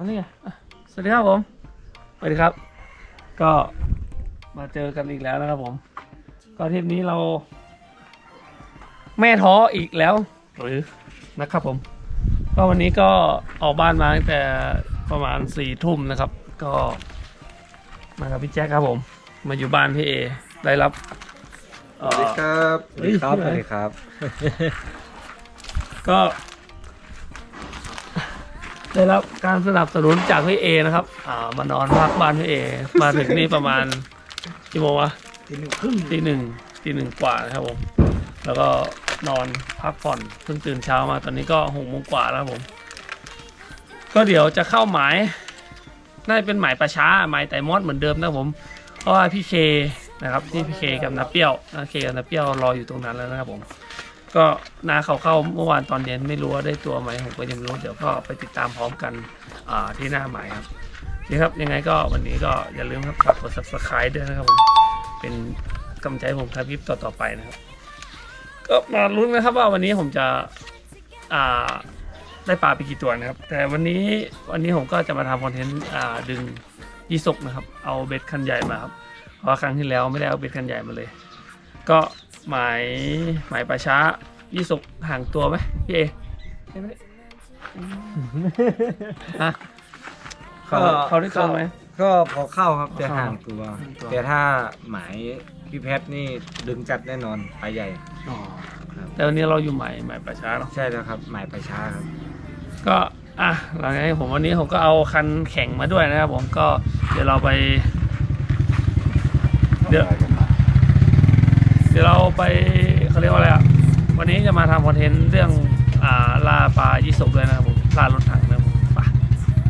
อันนี้ไงอะสวัสดีครับผมสวัสดีครับ ก็มาเจอกันอีกแล้วนะครับผม ก็ทริปนี้เรา แม่ท้ออีกแล้ว หรือนะครับผม ก็วันนี้ก็ออกบ้านมาตั้งแต่ประมาณสี่ทุ่มนะครับ ก็มากับพี่แจ๊คครับผม มาอยู่บ้านพี่เอได้รับเอ่สวัสดีอครับเฮ้ยครับชื่อสอะไรวัสดีครับ ก็ ได้รับการสนับสนุนจากพี่เอนะครับ อ่ามานอนพักบ้านพี่เอ มาถึงนี่ประมาณกี่โมงวะทีหนึ่งครึ่งตีหนึ่งตีหนึ่งกว่านะครับผม แล้วก็นอนพักผ่อนเพิ่งตื่นเช้ามาตอนนี้ก็หกโมงกว่าแล้วครับผม ก็เดี๋ยวจะเข้าหมายน่าจะเป็นหมายประช้าหมายไต่มอดเหมือนเดิมนะครับผม เพราะว่าพี่เคนะครับที่พี่เคกับนาเปรี้ยวนาเคกับนาเปรี้ยวรออยู่ตรงนั้นแล้วนะครับผม ก็นาเขาเข้าเมื่อวานตอนเย็นไม่รู้ว่าได้ตัวไหมผมก็ยังไม่รู้เดี๋ยวก็ไปติดตามพร้อมกันที่หน้าหมายครับนี่ครับยังไงก็วันนี้ก็อย่าลืมครับฝากกด subscribe ด้วยนะครับผมเป็นกำลังใจผมทำคลิปต่อๆไปนะครับ ก็มาลุ้นนะครับว่าวันนี้ผมจะได้ปลาไปกี่ตัวนะครับ แต่วันนี้วันนี้ผมก็จะมาทำคอนเทนต์ดึงยี่สกนะครับ เอาเบ็ดคันใหญ่มาครับเพราะว่าครั้งที่แล้วไม่ได้เอาเบ็ดคันใหญ่มาเลย ก็ หมายหมายปลาช้ายี่สกห่างตัวไหมพี่เอใช่ไหมฮะเขาเขาได้ตัวไหม ก็พอเข้าครับแต่พอเข้าห่างตัว ห่างตัว แต่ถ้าหมายพี่เพชรนี่ดึงจัดแน่นอนปลาใหญ่อ๋อครับแต่วันนี้เราอยู่หมายหมายปลาช้าเนาะ ใช่แล้วครับหมายปลาช้าครับ ก็อะหลังจากนี้ผมวันนี้ผมก็เอาคันแข่งมาด้วยนะครับผมก็เดี๋ยวเราไป เดี๋ยวเดี๋ยวเราไปเขาเรียกว่าอะไรอะ วันนี้จะมาทำคอนเทนต์เรื่องอ่าล่าปลายี่สกด้วยนะครับผมล่ารถถังนะครับผมไป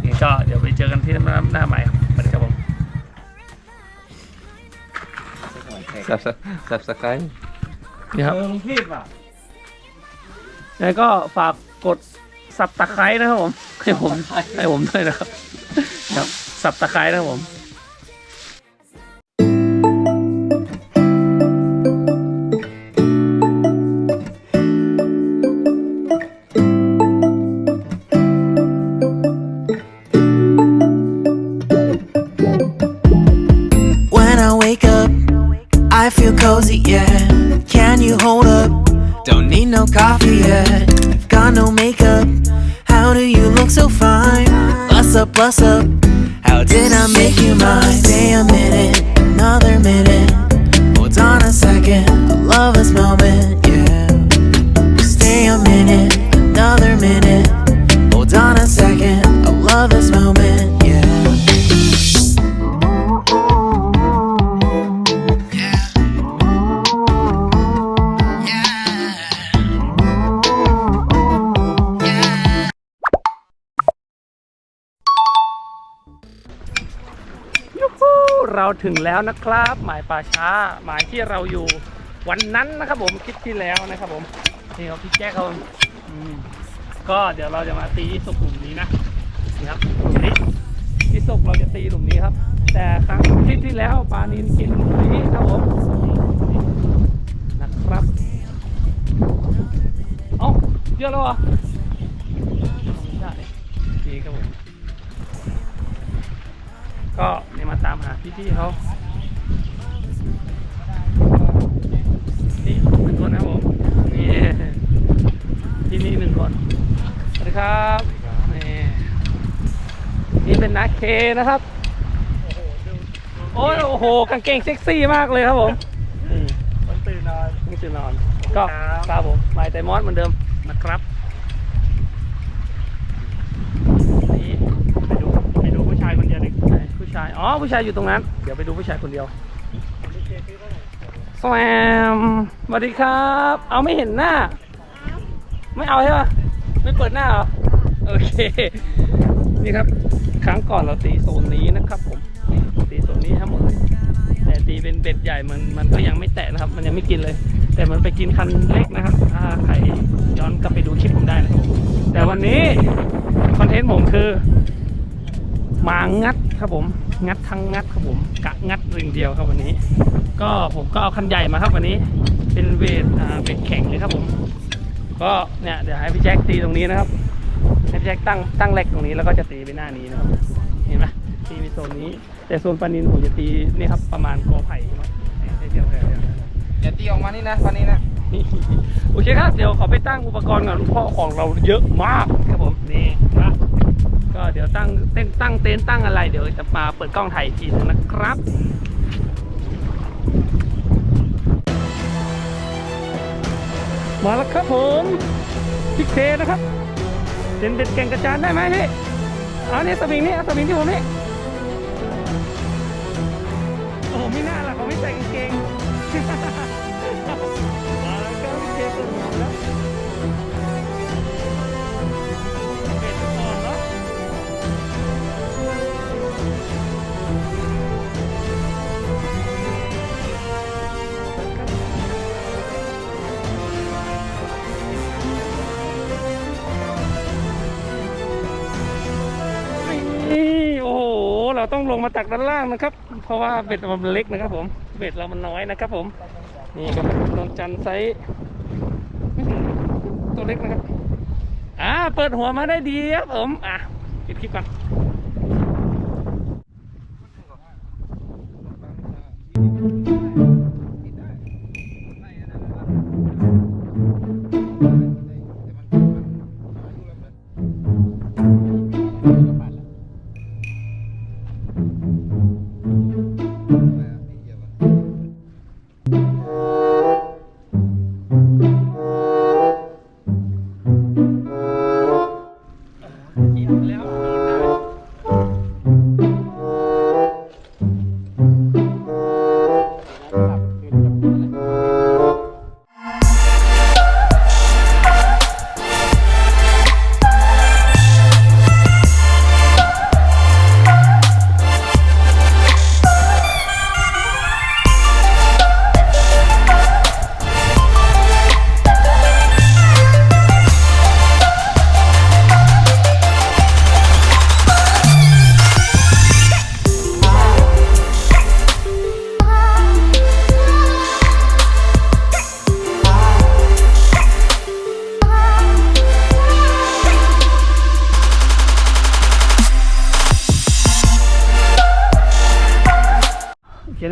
นี่ก็เดี๋ยวไปเจอกันที่หน้าหน้าใหม่ครับสวัสดีครับผม สับสับสกายนี่ครับ เออลุงพีดว่ะแล้วก็ฝากกดสับตะไคร้นะครับผมให้ผมให้ผมด้วยนะครับครับสับตะไคร้นะครับผม what's up? ถึงแล้วนะครับ หมายป่าช้า หมายที่เราอยู่วันนั้นนะครับผมคลิปที่แล้วนะครับผมนี่เขาพี่แจ๊คเขาอืมก็เดี๋ยวเราจะมาตีที่สุกหลุมนี้นะนี่ครับหลุมนี้ที่สุกเราจะตีหลุมนี้ครับ แต่ครั้งคลิปที่แล้วปลานินกินหลุมนี้ครับผมนะครับเอ้าเยอะแล้วอไม่ใช่ดีครับผมก็ ตามหาพี่ๆเขานี่หนึ่งคนนะครับผมนี่ที่นี่หนึ่งคนสวัสดีครับนี่นี่เป็นนักเคนะครับโอ้ยโอ้โหกางเกงเซ็กซี่มากเลยครับผมนี่มันตื่นนอนนี่ตื่นนอนก็ครับผมไมายไตมอสเหมือนเดิมนะครับนี่ ไปดูไปดูผู้ชายคนเดียวหนึ่ง ไหนผู้ชาย อ๋อผู้ชายอยู่ตรงนั้น เดี๋ยวไปดูผู้ชายคนเดียวแซมสวัสดีครับ เอาไม่เห็นหน้า ไม่เอาใช่ปะไม่เปิดหน้าเหรอ โอเค นี่ครับ ครั้งก่อนเราตีโซนนี้นะครับผม ตีโซนนี้ทั้งหมดเลยแต่ตีเป็นเบ็ดใหญ่มันมันก็ยังไม่แตะนะครับ มันยังไม่กินเลย แต่มันไปกินคันเล็กนะครับถ้าใครย้อนกลับไปดูคลิปผมได้นะครับแต่วันนี้คอนเทนต์ผมคือ มางัดครับผมงัดทั้งงัดครับผมกะงัดริงเดียวครับวันนี้ ก็ผมก็เอาคันใหญ่มาครับวันนี้ เป็นเวทอ่าเวทแข่งเลยครับผม ก็เนี่ยเดี๋ยวให้พี่แจ็คตีตรงนี้นะครับให้พี่แจ็คตั้งตั้งแรกตรงนี้แล้วก็จะตีไปหน้านี้นะครับ เห็นไหมตีไปโซนนี้ แต่โซนปลานินผมจะตีนี่ครับประมาณกอไผ่เนาะเดี๋ยวเดี๋ยวเดี๋ยวอย่าตีออกมานี่นะฟันนี้นะโอเคครับเดี๋ยวขอไปตั้งอุปกรณ์ก่อนเพราะของเราเยอะมากครับผมนี่นะ ก็เดี๋ยวตั้งเต้นตั้งเต็นตั้งอะไรเดี๋ยวจะมาเปิดกล้องถ่ายอีกทีนึงนะครับมาแล้วครับผมพิกเคนะครับเป็นเป็นแก่งกระจานได้ไหมพี่เอาเนี่ยสวิงนี่เอาสวิงที่ผมนี่โอ้โหไม่น่าล่ะเขาไม่ใส่กางเกง ต้องลงมาตักด้านล่างนะครับ เพราะว่าเบ็ดมันเล็กนะครับ ผมเบ็ดเรามันน้อยนะครับ ผม นี่ครับดวงจันทร์ไซส์ตัวเล็กนะครับ อ่าเปิดหัวมาได้ดีครับผม อะปิดคลิปก่อน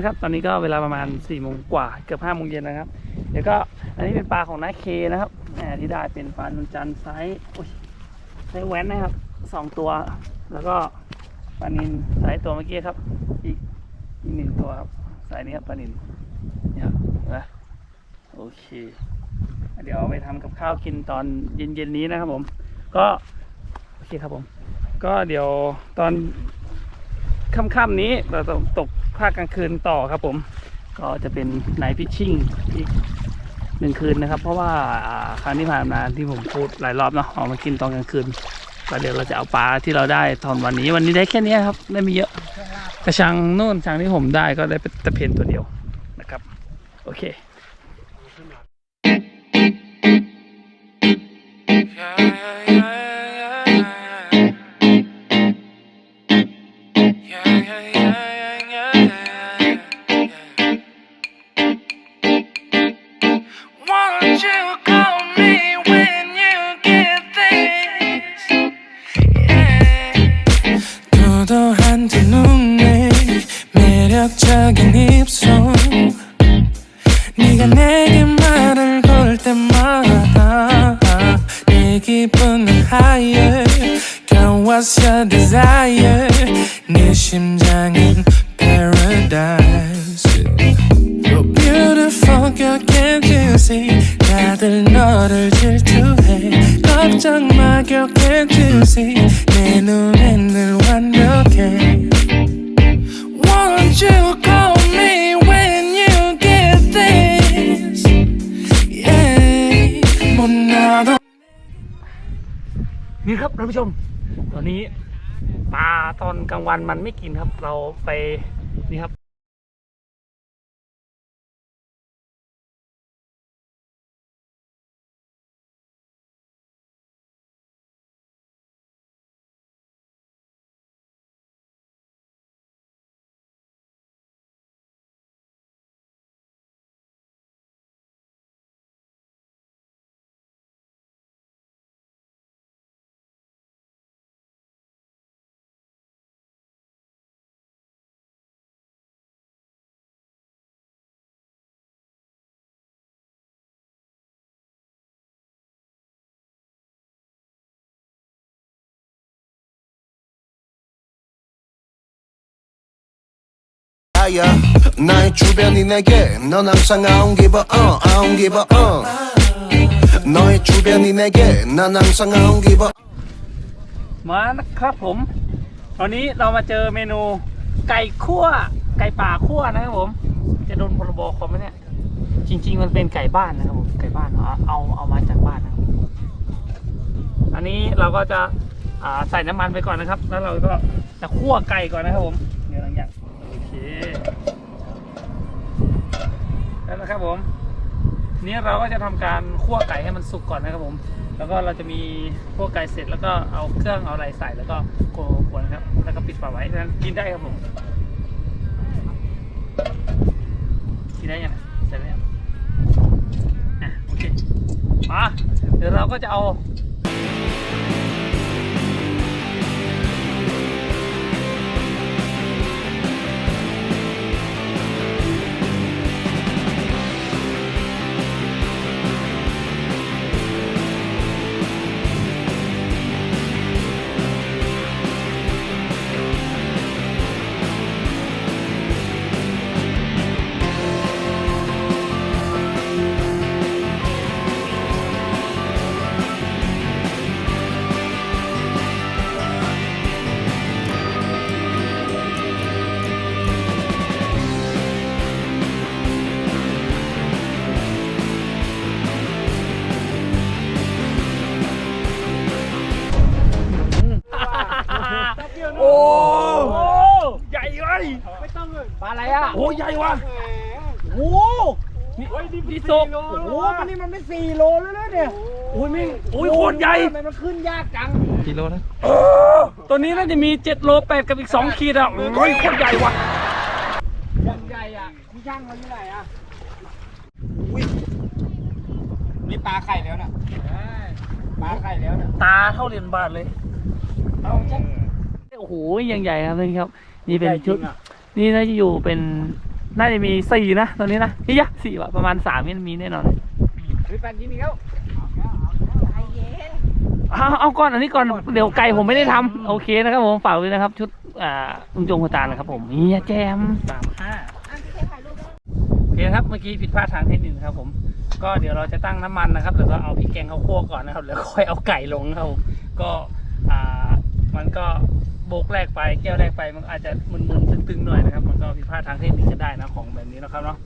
นะครับ ตอนนี้ก็เวลาประมาณ4ี่โมงกว่าเกือบห้าโมงเย็นนะครับ เดี๋ยวก็อันนี้เป็นปลาของน้าเคนะครับแหมที่ได้เป็นปลานุนจันไซส์ไซส์แว้นนะครับสองตัว แล้วก็ปลานินไซส์ตัวเมื่อกี้ครับ อีกอีกหนึ่งตัวครับไซส์นี้ครับปลานินเนี่ยเห็นไหมโอเค เดี๋ยวเอาไปทำกับข้าวกินตอนเย็นๆนี้นะครับผม ก็โอเคครับผม ก็เดี๋ยวตอนค่ำๆนี้เราจะตก ภาคกลางคืนต่อครับผม ก็จะเป็นไนท์พิชชิ่งอีกหนึ่งคืนนะครับ เพราะว่าครั้งที่ผ่านมาที่ผมพูดหลายรอบเนาะออกมากินตอนกลางคืนก็เดี๋ยวเราจะเอาปลาที่เราได้ตอนวันนี้วันนี้ได้แค่นี้ครับได้ไม่เยอะกระชังโน่นชังที่ผมได้ก็ได้เป็นตะเพียนตัวเดียวนะครับ โอเค Won't 매력적인 입างวันมันไม่กินครับ เราไปนี่ครับ fire 나의 주변이 내게 넌 항상 I don't give a uh I don't give a uh 너의 주변이 내게 난 항상 I don't give a มานะครับผม ตอนนี้เรามาเจอเมนูไก่คั่ว ไก่ป่าคั่วนะครับผม จะโดนพรบคอมไหมเนี่ย จริง ๆ มันเป็นไก่บ้านนะครับผม ไก่บ้านเอาเอาเอามาจากบ้านนะครับ อันนี้เราก็จะอ่าใส่น้ำมันไปก่อนนะครับ แล้วเราก็จะคั่วไก่ก่อนนะครับผม แล้วนะครับผมนี้เราก็จะทำการคั่วไก่ให้มันสุกก่อนนะครับผม แล้วก็เราจะมีคั่วไก่เสร็จแล้วก็เอาเครื่องเอาอะไรใส่แล้วก็โกนนะครับ แล้วก็ปิดฝาไว้นั้นกินได้ครับผม กินได้ยังไงเสร็จแล้วอะโอเคมาเดี๋ยวเราก็จะเอา โอ้ยโคตรใหญ่กิโลนะเออตัวนี้น่าจะมี7โล8กับอีก 2 ขีดอะ โอ้ยโคตรใหญ่ว่ะนี่ปลาไข่แล้วน่ะปลาไข่แล้วน่ะตาเท่าเหรียญบาทเลย เอาจังโอ้โหยังใหญ่ครับนี่ครับ นี่เป็นชุด นี่น่าจะอยู่เป็น น่าจะมีสี่นะตอนนี้นะนี่ยะสี่ว่ะประมาณสามนี่มีแน่นอนหรือปันกินอีกแล้ว เอาเอาก่อนอันนี้ก่อนเดี๋ยวไก่ผมไม่ได้ทำโอเคนะครับผมฝากด้วยนะครับ ชุดอ่าลุงจงหัวตาลนะครับผมนี่แจมสามห้าโอเคครับเมื่อกี้ผิดพลาดทางเทคนิคนะครับผม ก็เดี๋ยวเราจะตั้งน้ำมันนะครับแล้วก็เอาพริกแกงเข้าวคั่วก่อนนะครับแล้วค่อยเอาไก่ลงนะครับผมก็อ่ามันก็โบกแรกไปแก้วแรกไปมันอาจจะมึนๆตึงๆหน่อยนะครับ มันก็ผิดพลาดทางเทคนิคก็ได้นะของแบบนี้นะครับเนาะ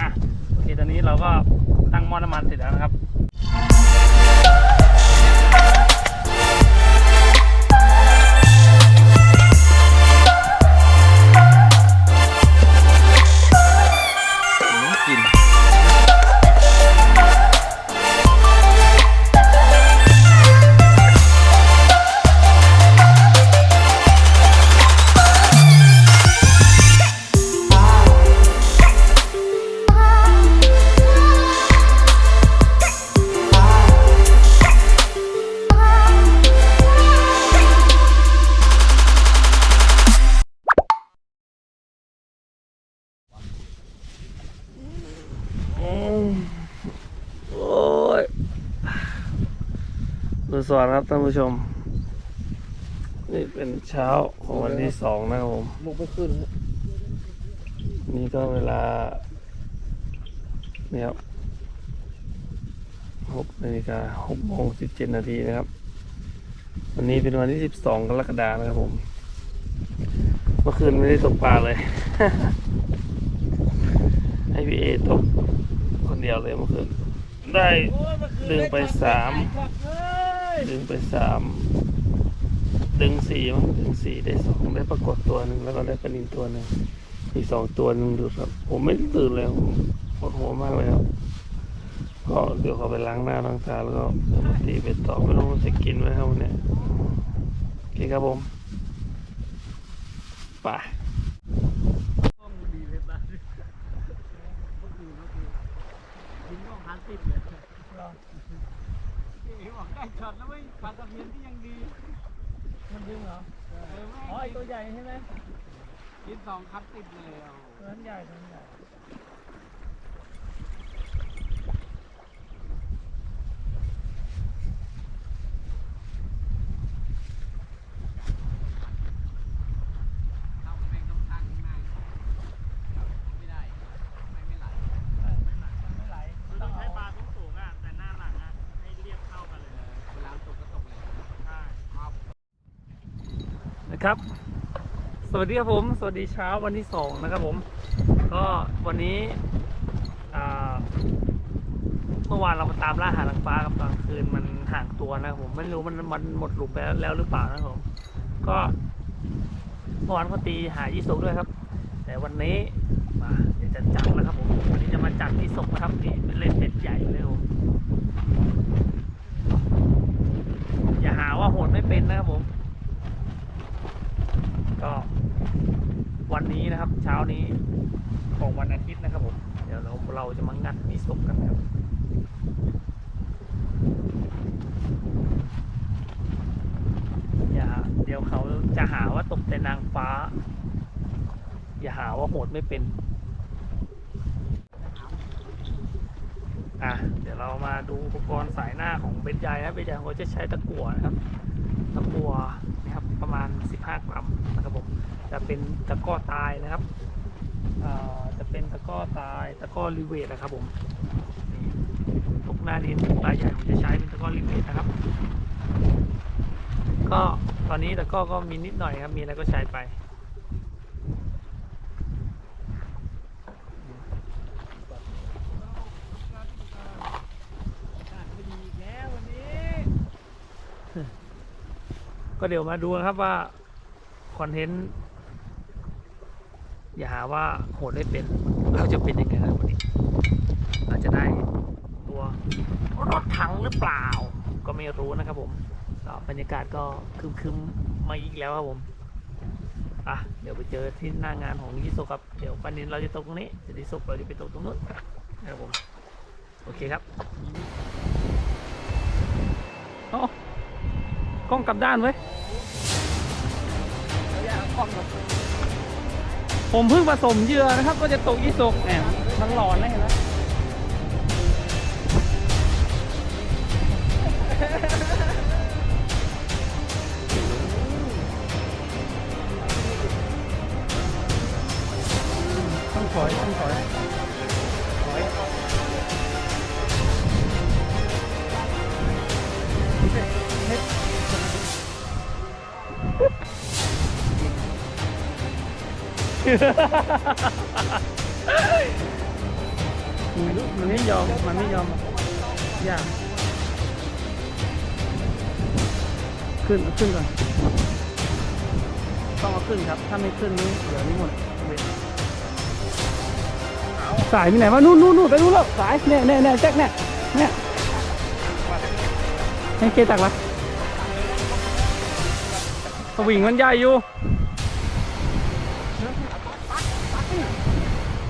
อะโอเคตอนนี้เราก็ตั้งหม้อน้ำมันเสร็จแล้วนะครับ ดูสอนครับท่านผู้ชม นี่เป็นเช้าของวันที่สองนะครับผมลงไปขึ้นนี่ก็เวลาเนี่ยครับหกนาฬิกาหกโมงสิบเจ็ดนาทีนะครับ วันนี้เป็นวันที่สิบสองกรกฎาคมนะครับผม เมื่อคืนไม่ได้ตกปลาเลย ให้พี่เอตกคนเดียวเลยเมื่อคืนได้ดึงไปสาม ดึงไปสามดึงสี่มั้งดึงสี่ได้สองได้ปรากฏตัวหนึ่งแล้วก็ได้ปลานินตัวหนึ่งอีกสองตัวหนึ่งดูครับ ผมไม่ตื่นเลยผมปวดหัวมากเลยครับก็เดี๋ยวเขาไปล้างหน้าล้างตาแล้วก็เดี๋ยวมาตีไปต่อไม่รู้มันจะกินไหมครับเนี่ยโอเคครับผมไป อ๋อไอตัวใหญ่ใช่ไหมกินสองคัดติดเลยเอา ตัวนั้นใหญ่ตัวนั้นใหญ่ ครับ สวัสดีครับผม สวัสดีเช้าวันที่สองนะครับผม ก็วันนี้เมื่อวานเรามาตามล่าหาหลังฟ้ากับกลางคืนมันห่างตัวนะครับผมไม่รู้มันมันหมดหลุมไปแล้วหรือเปล่านะครับผม ก็เมื่อวานก็ตีหายี่สกด้วยครับ แต่วันนี้มาเดี๋ยวจะจัดแล้วครับผมวันนี้จะมาจัดยี่สกนะครับนี่เป็นเล่นเป็ดใหญ่เลยผมอย่าหาว่าโหดไม่เป็นนะครับผม ก็วันนี้นะครับ เช้านี้ของวันอาทิตย์นะครับผม เดี๋ยวเราเราจะมางัดมีศพกันนะครับอย่าเดี๋ยวเขาจะหาว่าตกแต่นางฟ้า อย่าหาว่าโหดไม่เป็นอะเดี๋ยวเรามาดูอุปกรณ์สายหน้าของเบนใหญ่นะเบนใหญ่เขาจะใช้ตะกั่วนะครับ ตะกั่วนะครับประมาณ 15 กรัม นะครับผมจะเป็นตะกร้อตายนะครับเอ่อจะเป็นตะกร้อตายตะกร้อรีเวทนะครับผมนี่ตกหน้าดินปลายใหญ่ผมจะใช้เป็นตะกร้อรีเวทนะครับ ก็ตอนนี้ตะกร้อก็มีนิดหน่อยครับมีอะไรก็ใช้ไปก็เดี๋ยวมาดูนะครับว่า คอนเทนต์ อย่าหาว่าโหดได้เป็น เราจะเป็นยังไงครับวันนี้ อาจจะได้ตัวรถถังหรือเปล่า ก็ไม่รู้นะครับผมบรรยากาศก็คึมๆมาอีกแล้วครับผมอะเดี๋ยวไปเจอที่หน้างานของยิโซครับ เดี๋ยวปันนินเราจะตกตรงนี้จะดิโซเราจะไปตกตรงนู้นนะครับผม โอเคครับเอ้ากล้องกลับด้านไว้ ยผมเพิ่งผสมเหยื่อนะครับ ก็จะตกยี่สกแหมมันหลอนเลยนะ มันไม่ยอม มันไม่ยอมยากขึ้นขึ้นก่อนต้องเอาขึ้นครับ ถ้าไม่ขึ้นนี่เดี๋ยวนี้หมดสายมีไหนวะนู่นนู่นนู่นไปนู่นแล้วสายเนี่ยเนี่ยเนี่ยแจ็คเนี่ยเนี่ยให้เคตักละสวิงมันใหญ่อยู่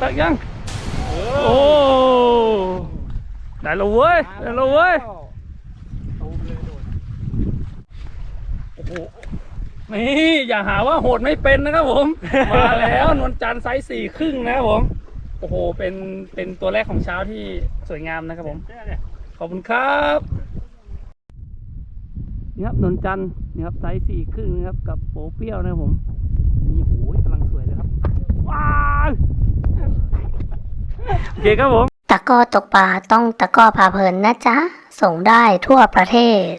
ตักยัง โอ้ ได้แล้วเว้ย ได้แล้วเว้ย โอ้โห นี่ อย่าหาว่าโหดไม่เป็นนะครับผม มาแล้วนวลจันทร์ไซส์สี่ครึ่งนะครับผม โอ้โห เป็น เป็นตัวแรกของเช้าที่สวยงามนะครับผม ขอบคุณครับนี่ครับนวลจันทร์นี่ครับไซส์สี่ครึ่งนะครับกับโปเปรี้ยวนะครับผมนี่โอ้ยกำลังสวยเลยครับว้าว โอเคครับผมตะกร้อตกปลาต้องตะกร้อพาเพลินนะจ๊ะ ส่งได้ทั่วประเทศ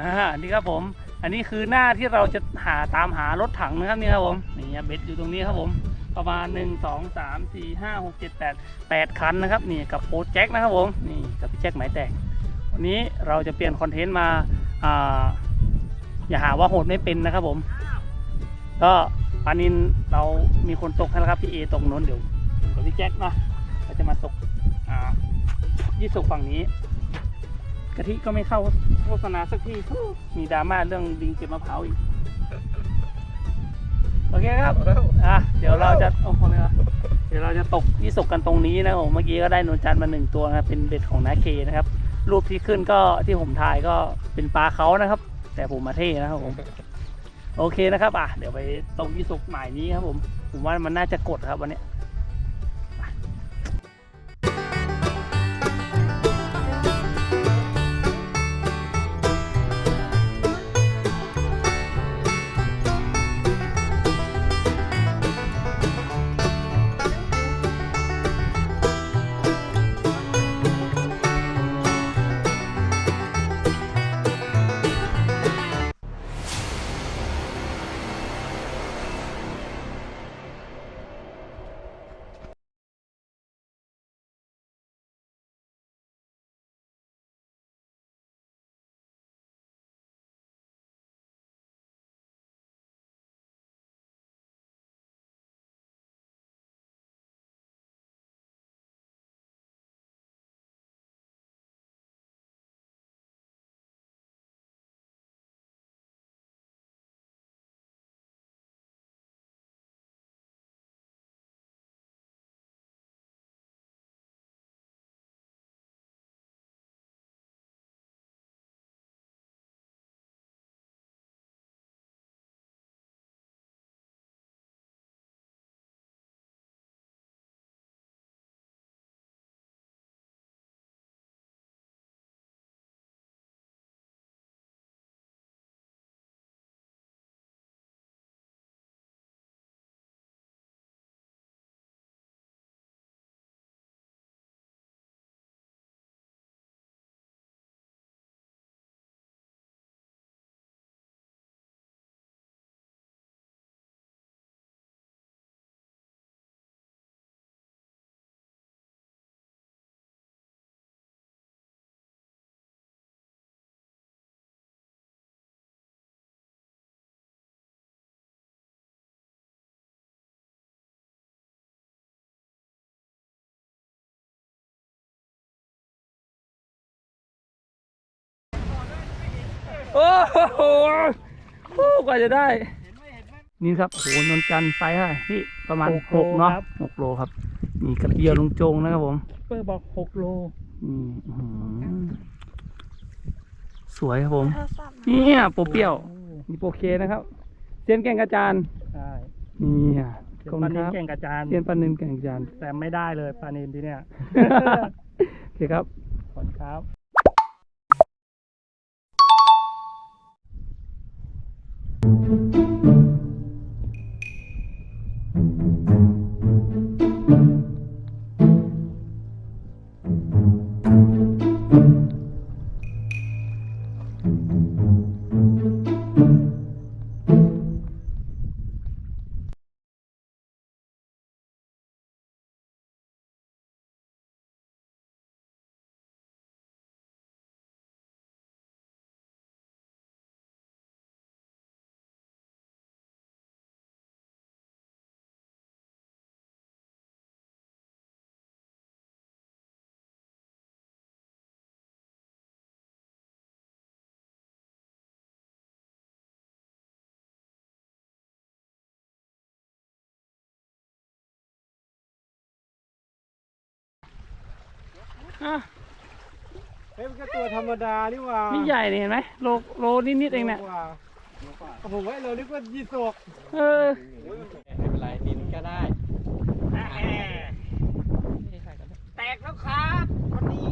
อ่าอันนี้ครับผม อันนี้คือหน้าที่เราจะหาตามหารถถังนะครับนี่ครับผมนี่เบ็ดอยู่ตรงนี้ครับผม ประมาณหนึ่งสองสามสี่ห้าหกเจ็ดแปดแปดคันนะครับนี่กับโปรแจ็คนะครับผมนี่กับพี่แจ็คหมายแตกวันนี้เราจะเปลี่ยนคอนเทนต์มาอ่าอย่าหาว่าโหดไม่เป็นนะครับผม ก็ปานินเรามีคนตกให้แล้วครับพี่เอตกโน้นเดี๋ยวเดี๋ยว พี่แจ็คเนาะเราจะมาตกยี่สุกฝั่งนี้กะทิก็ไม่เข้าโฆษณาสักทีฮู้มีดราม่าเรื่องดิงเก็บมะพร้าวอีก โอเคครับ อะ เดี๋ยวเราจะโอ้โหเลยเหรอเดี๋ยวเราจะตกยี่สกกันตรงนี้นะครับผมเมื่อกี้ก็ได้นวลจันทร์มาหนึ่งตัวนะเป็นเบ็ดของนาเคนะครับ รูปที่ขึ้นก็ที่ผมถ่ายก็เป็นปลาเขานะครับ แต่ผมมาเท่นะครับผม โอเคนะครับ อะ เดี๋ยวไปตกยี่สกหมายนี้ครับผม ผมว่ามันน่าจะกดครับวันนี้ โอ้โหโอ้กว่าจะได้ นี่ครับโหนนจันทร์ไซส์เท่าไหร่พี่ประมาณหกหกโลเนาะครับ หกโลครับนี่กระเทียมลุงโจงนะครับผมเปิดบอกหกโลอืมอื้อหือสวยครับผมเนี่ยโปรเปรี้ยวมีโปรเคนะครับเซียนแก่งกระจานใช่นี่อะขเดี๋อบยวคุปลาณคนินรับเก่งกับจานเซียนปลานินแก่งกระจานแต่ไม่ได้เลยปลานินที่เนี่ยโอเคครับ ขอบคุณครับ อะเฮ้ยมันก็ตัวธรรมดานี่หว่านี่ใหญ่เนี่ยเห็นไหมโลโลนิดๆเองเนี่ยกว่าผมว่าเรานึกว่ายี่สกเออไม่เป็นไรดินก็ได้แตกแล้วครับวันนี้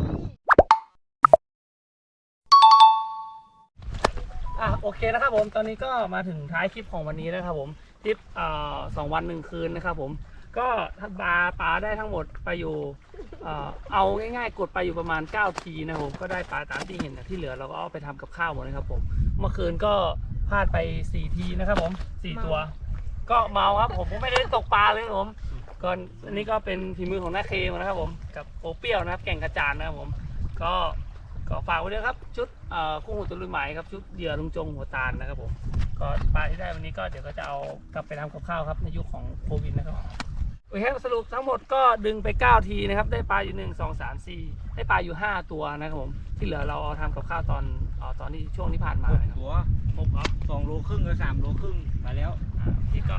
อะโอเคนะครับผมตอนนี้ก็มาถึงท้ายคลิปของวันนี้นะครับผมคลิปเอ่อสองวันหนึ่งคืนนะครับผม ก็ถ้าปลาปลาได้ทั้งหมดไปอยู่เอ่อเอาง่ายๆ กดไปอยู่ประมาณ 9 ทีนะครับผมก็ได้ปลาตามที่เห็นนะที่เหลือเราก็เอาไปทำกับข้าวหมดนะครับผมเมื่อคืนก็พลาดไป 4 ทีนะครับผม 4 ตัว ก็เมาครับผมผมไม่ได้ตกปลาเลยครับผมก่อนอันนี้ก็เป็นฝีมือของน้าเคมนะครับผมกับโอเปี้ยวนะครับแก่งกระจานนะครับผม ก็ก็ฝากไว้ด้วยครับ ชุดเอ่อคู่หูตุลุยไหมครับชุดเหยื่อลุงจงหัวตาลนะครับผม ก็ปลาที่ได้วันนี้ก็เดี๋ยวก็จะเอากลับไปทำกับข้าวครับในยุคของโควิดนะครับ โอเคครับสรุปทั้งหมดก็ดึงไป 9 ทีนะครับ ได้ปลาอยู่ 1 2 3 4 ได้ปลาอยู่ 5 ตัวนะครับผม ที่เหลือเราเอาทำกับข้าวตอนเอ่อตอนที่ช่วงที่ผ่านมานะครับตัวหกครับสองโลครึ่งหรือสามโลครึ่งมาแล้วอ่าที่ก็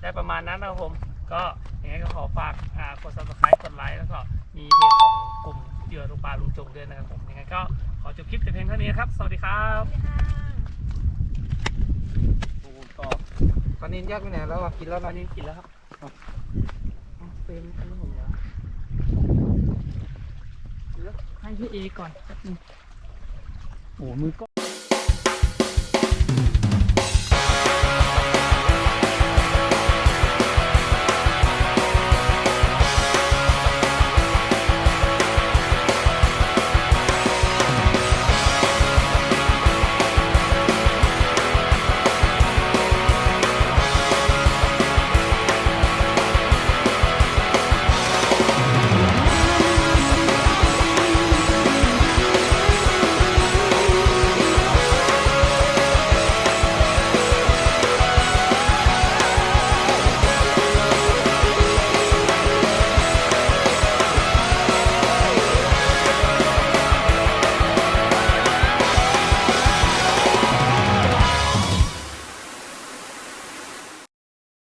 ได้ประมาณนั้นนะครับผม ก็ยังไงก็ขอฝากอ่ากด subscribe กดไลค์แล้วก็มีเพจของกลุ่มเหยื่อลูกปลาลุงจงด้วยนะครับผมยังไงก็ขอจบคลิปแต่เพียงเท่านี้นะครับ สวัสดีครับปลานินแยกไปไหนแล้วอะกินแล้วตอนนี้กินแล้วครับ เป็นอันนี้ผมเหรอเดี๋ยวให้พี่เอก่อนโอ้มือก็